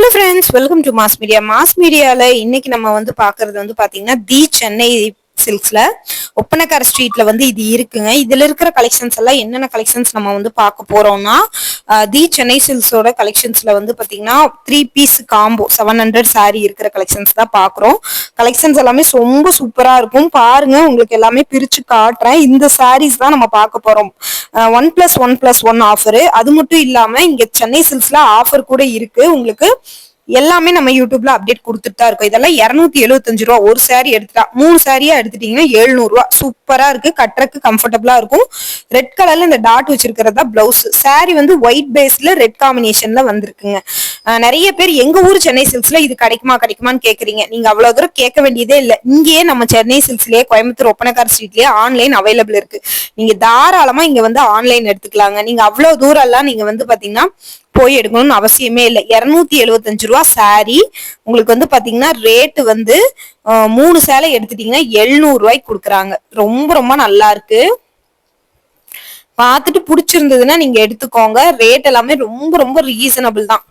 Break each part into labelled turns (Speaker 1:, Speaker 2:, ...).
Speaker 1: Hello friends welcome to mass media mass மீடியாவில் இன்னைக்கு நம்ம வந்து பார்க்கறது வந்து பாத்தீங்கன்னா தி சென்னை சில்க்ஸ்ல ஒப்பனக்கார ஸ்ட்ரீட்ல வந்து இது இருக்குங்க. இதுல இருக்கிற கலெக்ஷன்ஸ் எல்லாம் என்னென்ன கலெக்ஷன்ஸ் நம்ம வந்து பார்க்க போறோம்னா தி சென்னை சில்க்ஸோட கலெக்ஷன்ஸ்ல வந்து பாத்தீங்கன்னா three piece combo seven hundred sari இருக்கிற கலெக்ஷன்ஸ் தான் பாக்குறோம் கலெக்ஷன்ஸ் எல்லாமே ரொம்ப சூப்பரா இருக்கும். பாருங்க உங்களுக்கு எல்லாமே பிரிச்சு காட்டுறேன். இந்த சாரீஸ் தான் நம்ம பார்க்க போறோம். One plus one plus one offer அது மட்டும் இல்லாம இங்க சென்னை சில்க்ஸ்ல ஆஃபர் கூட இருக்கு. உங்களுக்கு எல்லாமே நம்ம யூடியூப்ல அப்டேட் கொடுத்துட்டு தான் இருக்கோம். இதெல்லாம் இரநூத்தி எழுபத்தஞ்சு ரூபா. ஒரு சாரி எடுத்துட்டா மூணு சாரியா எடுத்துட்டீங்கன்னா எழுநூறு ரூபா. சூப்பரா இருக்கு. கட்டுறதுக்கு கம்ஃபர்டபுளா இருக்கும். ரெட் கலர்ல இந்த டாட் வச்சிருக்கிறதா பிளவுஸ் சாரி வந்து ஒயிட் பேஸ்ல ரெட் காம்பினேஷன்ல வந்திருக்குங்க. நிறைய பேர் எங்க ஊர் சென்னை சில்க்ஸ்ல இது கிடைக்குமா கிடைக்குமான்னு கேக்குறீங்க. நீங்க அவ்வளவு தூரம் கேட்க வேண்டியதே இல்ல. இங்கேயே நம்ம சென்னை சில்க்ஸ்லயே கோயம்புத்தூர் ஒப்பனக்கார் ஸ்ட்ரீட்லயே ஆன்லைன் அவைலபிள் இருக்கு. நீங்க தாராளமா இங்க வந்து ஆன்லைன் எடுத்துக்கலாங்க. நீங்க அவ்வளவு தூரம் எல்லாம் நீங்க வந்து பாத்தீங்கன்னா போய் எடுக்கணும்னு அவசியமே இல்லை. இரநூத்தி எழுபத்தஞ்சு ரூபா சாரி உங்களுக்கு வந்து பாத்தீங்கன்னா ரேட்டு வந்து மூணு சேலை எடுத்துட்டீங்கன்னா எழுநூறு ரூபாய்க்கு கொடுக்குறாங்க. ரொம்ப ரொம்ப நல்லா இருக்கு. பார்த்துட்டு பிடிச்சிருந்ததுன்னா நீங்க எடுத்துக்கோங்க. ரேட் எல்லாமே ரொம்ப ரொம்ப ரீசனபிள் தான்.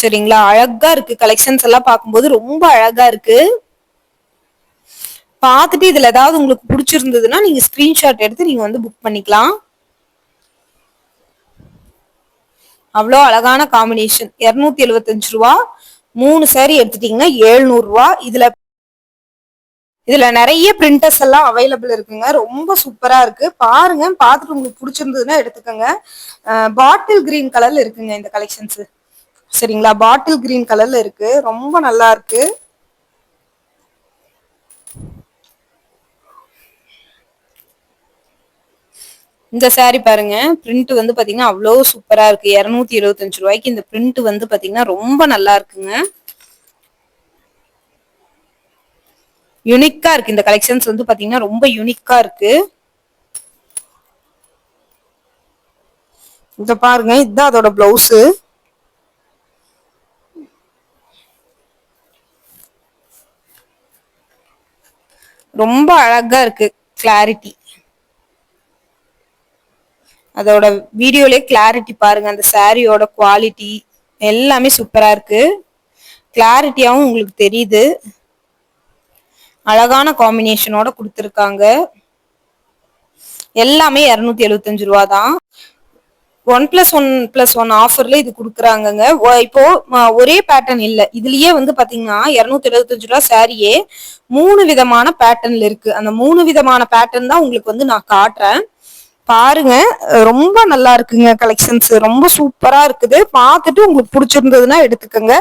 Speaker 1: சரிங்களா? அழகா இருக்கு. கலெக்ஷன்ஸ் எல்லாம் பார்க்கும்போது ரொம்ப அழகா இருக்கு. பார்த்துட்டு இதுல ஏதாவது உங்களுக்கு பிடிச்சிருந்ததுன்னா நீங்க ஸ்கிரீன்ஷாட் எடுத்து நீங்க வந்து புக் பண்ணிக்கலாம். அவ்வளோ அழகான காம்பினேஷன் இருநூத்தி எழுபத்தஞ்சு ரூபா. மூணு சாரி எடுத்துட்டீங்கன்னா எழுநூறு ரூபா. இதுல இதுல நிறைய பிரிண்டர்ஸ் எல்லாம் அவைலபிள் இருக்குங்க. ரொம்ப சூப்பரா இருக்கு. பாருங்க. பார்த்துட்டு உங்களுக்கு பிடிச்சிருந்ததுன்னா எடுத்துக்கோங்க. பாட்டில் கிரீன் கலர்ல இருக்குங்க இந்த கலெக்ஷன்ஸ் சரிங்களா? பாட்டில் கிரீன் கலர்ல இருக்கு. ரொம்ப நல்லா இருக்கு. இந்த சாரி பாருங்க. பிரிண்ட் வந்து பாத்தீங்கன்னா அவ்வளோ சூப்பரா இருக்கு. இருநூத்தி இருபத்தஞ்சு ரூபாய்க்கு இந்த பிரிண்ட் வந்து பாத்தீங்கன்னா ரொம்ப நல்லா இருக்குங்க. யுனிக்கா இருக்கு. இந்த கலெக்ஷன்ஸ் வந்து பாத்தீங்கன்னா ரொம்ப யுனிக்கா இருக்கு. இத பாருங்க. இதுதான் அதோட பிளவுஸ் ரொம்ப அழகா இருக்கு கிளாரிட்டி அதோட வீடியோலயே கிளாரிட்டி பாருங்க அந்த சாரியோட குவாலிட்டி எல்லாமே சூப்பரா இருக்கு. கிளாரிட்டியாவும் உங்களுக்கு தெரியுது. அழகான காம்பினேஷனோட கொடுத்துருக்காங்க. எல்லாமே இரநூத்தி எழுபத்தஞ்சு ரூபா தான் one plus one plus one ஆஃபர்ல இது கொடுக்குறாங்கங்க. இப்போ ஒரே பேட்டர்ன் இல்லை. இதுலயே வந்து பாத்தீங்கன்னா இரநூத்தி எழுபத்தஞ்சு ரூபா சாரியே மூணு விதமான பேட்டர்ன்ல இருக்கு. அந்த மூணு விதமான பேட்டர்ன் தான் உங்களுக்கு வந்து நான் காட்டுறேன். பாருங்க ரொம்ப நல்லா இருக்குங்க கலெக்ஷன்ஸ் ரொம்ப சூப்பரா இருக்குது. பார்த்துட்டு உங்களுக்கு பிடிச்சிருந்ததுன்னா எடுத்துக்கோங்க.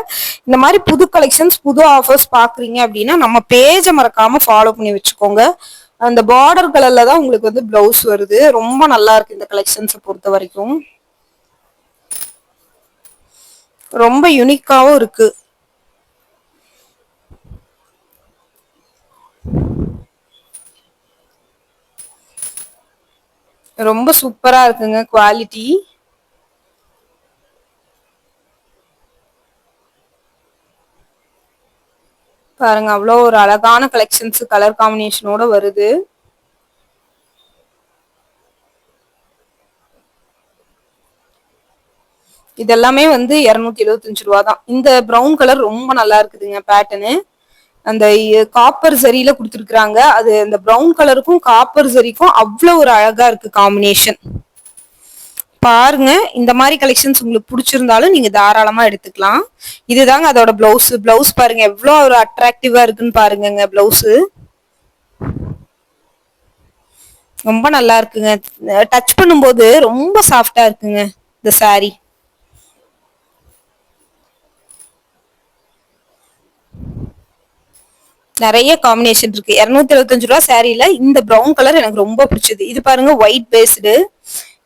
Speaker 1: இந்த மாதிரி புது கலெக்ஷன்ஸ் புது ஆஃபர்ஸ் பாக்குறீங்க அப்படின்னா நம்ம பேஜை மறக்காம ஃபாலோ பண்ணி வச்சுக்கோங்க. அந்த பார்டர் கலர்ல தான் உங்களுக்கு வந்து பிளவுஸ் வருது. ரொம்ப நல்லா இருக்கு இந்த கலெக்ஷன்ஸை பொறுத்த வரைக்கும் ரொம்ப யுனிக்காகவும் இருக்கு. ரொம்ப சூப்பரா இருக்குங்க குவாலிட்டி பாருங்க அவ்வளோ ஒரு அழகான கலெக்ஷன்ஸ் கலர் காம்பினேஷனோட வருது. இதெல்லாமே வந்து இருநூத்தி எழுபத்தஞ்சு ரூபா தான் இந்த ப்ரௌன் கலர் ரொம்ப நல்லா இருக்குதுங்க பேட்டர்னு அந்த காப்பர் சரியில கொடுத்துருக்குறாங்க. அது அந்த ப்ரௌன் கலருக்கும் காப்பர் சரிக்கும் அவ்வளோ ஒரு அழகா இருக்கு காம்பினேஷன் பாருங்க இந்த மாதிரி கலெக்ஷன்ஸ் உங்களுக்கு பிடிச்சிருந்தாலும் நீங்க தாராளமா எடுத்துக்கலாம். இதுதாங்க அதோட பிளவுஸ் பிளவுஸ் பாருங்க எவ்வளோ ஒரு அட்ராக்டிவா இருக்குன்னு பாருங்கங்க பிளவுஸ் ரொம்ப நல்லா இருக்குங்க. டச் பண்ணும்போது ரொம்ப சாஃப்டா இருக்குங்க இந்த சாரீ நிறைய காம்பினேஷன் இருக்கு. இருநூத்தி எழுபத்தஞ்சு ரூபா சாரீல இந்த ப்ரௌன் கலர் எனக்கு ரொம்ப பிடிச்சது. இது பாருங்க ஒயிட் பேஸ்டு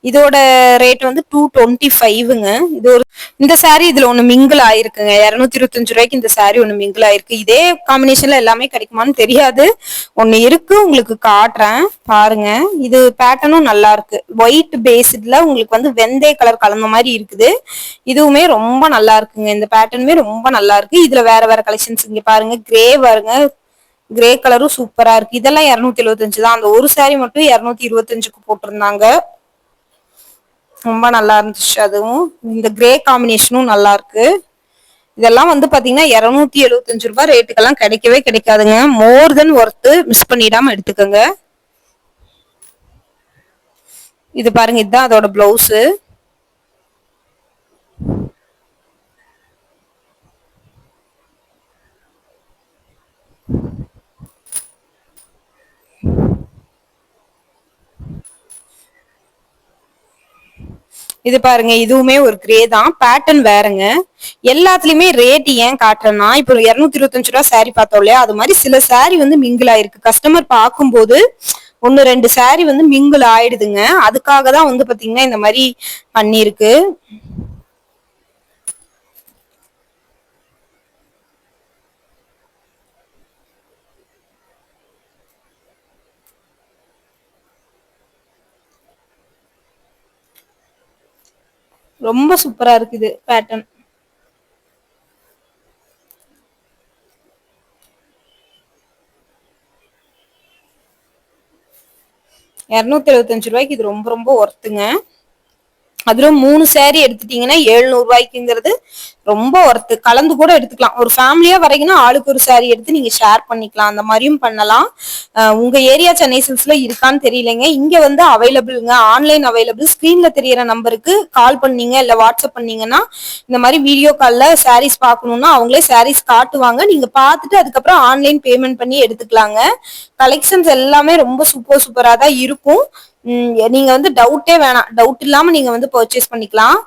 Speaker 1: இதோட ரேட் வந்து டூ டுவெண்ட்டி ஃபைவ்ங்க இது ஒரு இந்த saree இதுல ஒண்ணு மிங்கிள் ஆயிருக்குங்க. இருநூத்தி இருபத்தஞ்சு ரூபாய்க்கு இந்த saree ஒண்ணு மிங்கிள் ஆயிருக்கு. இதே காம்பினேஷன்ல எல்லாமே கிடைக்குமான்னு தெரியாது. ஒண்ணு இருக்கு உங்களுக்கு காட்டுறேன். பாருங்க. இது பேட்டர்னும் நல்லா இருக்கு. ஒயிட் பேஸ்ட்ல உங்களுக்கு வந்து வெந்தய கலர் கலந்த மாதிரி இருக்குது. இதுவுமே ரொம்ப நல்லா இருக்குங்க. இந்த பேட்டர்னுமே ரொம்ப நல்லா இருக்கு. இதுல வேற வேற கலெக்ஷன்ஸ் இங்க பாருங்க. கிரே வருங்க. கிரே கலரும் சூப்பரா இருக்கு. இதெல்லாம் இருநூத்தி எழுபத்தஞ்சு தான். அந்த ஒரு சாரி மட்டும் இருநூத்தி இருபத்தஞ்சுக்கு போட்டிருந்தாங்க. ரொம்ப நல்லா இருந்துச்சு அதுவும். இந்த கிரே காம்பினேஷனும் நல்லா இருக்கு. இதெல்லாம் வந்து பாத்தீங்கன்னா இருநூத்தி எழுபத்தஞ்சு ரூபாய் ரேட்டுக்கெல்லாம் கிடைக்கவே கிடைக்காதுங்க. மோர் தென் ஒர்த்து மிஸ் பண்ணிடாம எடுத்துக்கோங்க. இது பாருங்க இதுதான் அதோட பிளவுஸு இது பாருங்க இதுவுமே ஒரு கிரே தான். பேட்டர்ன் வேறங்க. எல்லாத்துலயுமே ரேட் ஏன் காட்டுறேன்னா இப்போ இருநூத்தி இருபத்தஞ்சு ரூபா சாரி பார்த்தோம் இல்லையா? அது மாதிரி சில சாரி வந்து மிங்கிள் ஆயிருக்கு. கஸ்டமர் பார்க்கும்போது ஒன்னு ரெண்டு சாரி வந்து மிங்கிள் ஆயிடுதுங்க. அதுக்காக தான் வந்து பாத்தீங்கன்னா இந்த மாதிரி பண்ணிருக்கு ரொம்ப சூப்பரா இருக்குது பேட்டர்ன் இரநூத்தி எழுபத்தஞ்சு ரூபாய்க்கு இது ரொம்ப ரொம்ப ஒர்த்துங்க அதுல மூணு சேரீ எடுத்துட்டீங்கன்னா எழுநூறு ரூபாய்க்குங்கிறது ரொம்ப ஒர்த்து கலந்து கூட எடுத்துக்கலாம். ஒரு ஃபேமிலியா வரீங்கன்னா ஆளுக்கு ஒரு சாரி எடுத்து நீங்க ஷேர் பண்ணிக்கலாம். அந்த மாதிரியும் பண்ணலாம். உங்க ஏரியா சென்னை சில்ஸ்ல இருக்கான்னு தெரியலங்க. இங்க வந்து அவைலபிள்ங்க ஆன்லைன் அவைலபிள் ஸ்கிரீன்ல தெரியற நம்பருக்கு கால் பண்ணீங்க இல்ல வாட்ஸ்அப் பண்ணீங்கன்னா இந்த மாதிரி வீடியோ கால்ல சாரீஸ் பார்க்கணும்னா அவங்களே சாரீஸ் காட்டுவாங்க. நீங்க பார்த்துட்டு அதுக்கப்புறம் ஆன்லைன் பேமெண்ட் பண்ணி எடுத்துக்கலாங்க. கலெக்ஷன்ஸ் எல்லாமே ரொம்ப சூப்பர் சூப்பரா தான் இருக்கும். நீங்க வந்து டவுட்டே வேணாம். டவுட் இல்லாம நீங்க வந்து பர்ச்சேஸ் பண்ணிக்கலாம்.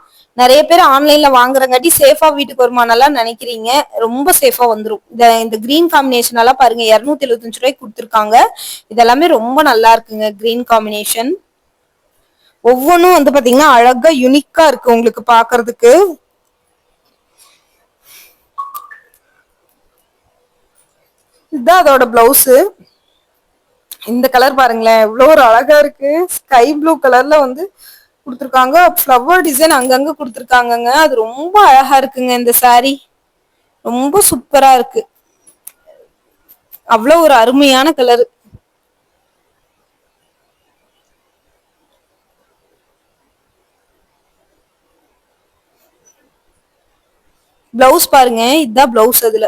Speaker 1: நிறைய பேர் ஆன்லைன்ல வாங்குறங்காட்டி சேஃபா வீட்டுக்கு வருமானம்லாம் நினைக்கிறீங்க. ரொம்ப சேஃபா வந்துடும் இந்த இந்த கிரீன் காம்பினேஷன் எல்லாம் பாருங்க. இருநூத்தி எழுபத்தஞ்சு ரூபாய்க்கு கொடுத்துருக்காங்க. இதெல்லாமே ரொம்ப நல்லா இருக்குங்க கிரீன் காம்பினேஷன் ஒவ்வொன்றும் வந்து பாத்தீங்கன்னா அழகா யுனிக்கா இருக்கு உங்களுக்கு பாக்குறதுக்கு. இதுதான் அதோட பிளவுஸு இந்த கலர் பாருங்களேன். இவ்வளோ ஒரு அழகா இருக்கு. ஸ்கை ப்ளூ கலர்ல வந்து கொடுத்துருக்காங்க. ஃப்ளவர் டிசைன் அங்கங்க கொடுத்துருக்காங்கங்க. அது ரொம்ப அழகா இருக்குங்க இந்த சாரி ரொம்ப சூப்பரா இருக்கு. அவ்வளோ ஒரு அருமையான கலர் பிளவுஸ் பாருங்க. இதுதான் பிளவுஸ் அதுல.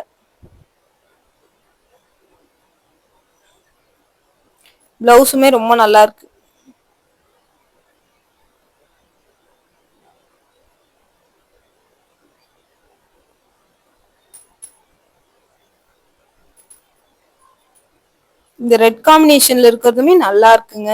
Speaker 1: பிளவுஸுமே ரொம்ப நல்லா இருக்கு. இந்த ரெட் காம்பினேஷன்ல இருக்கிறதுமே நல்லா இருக்குங்க.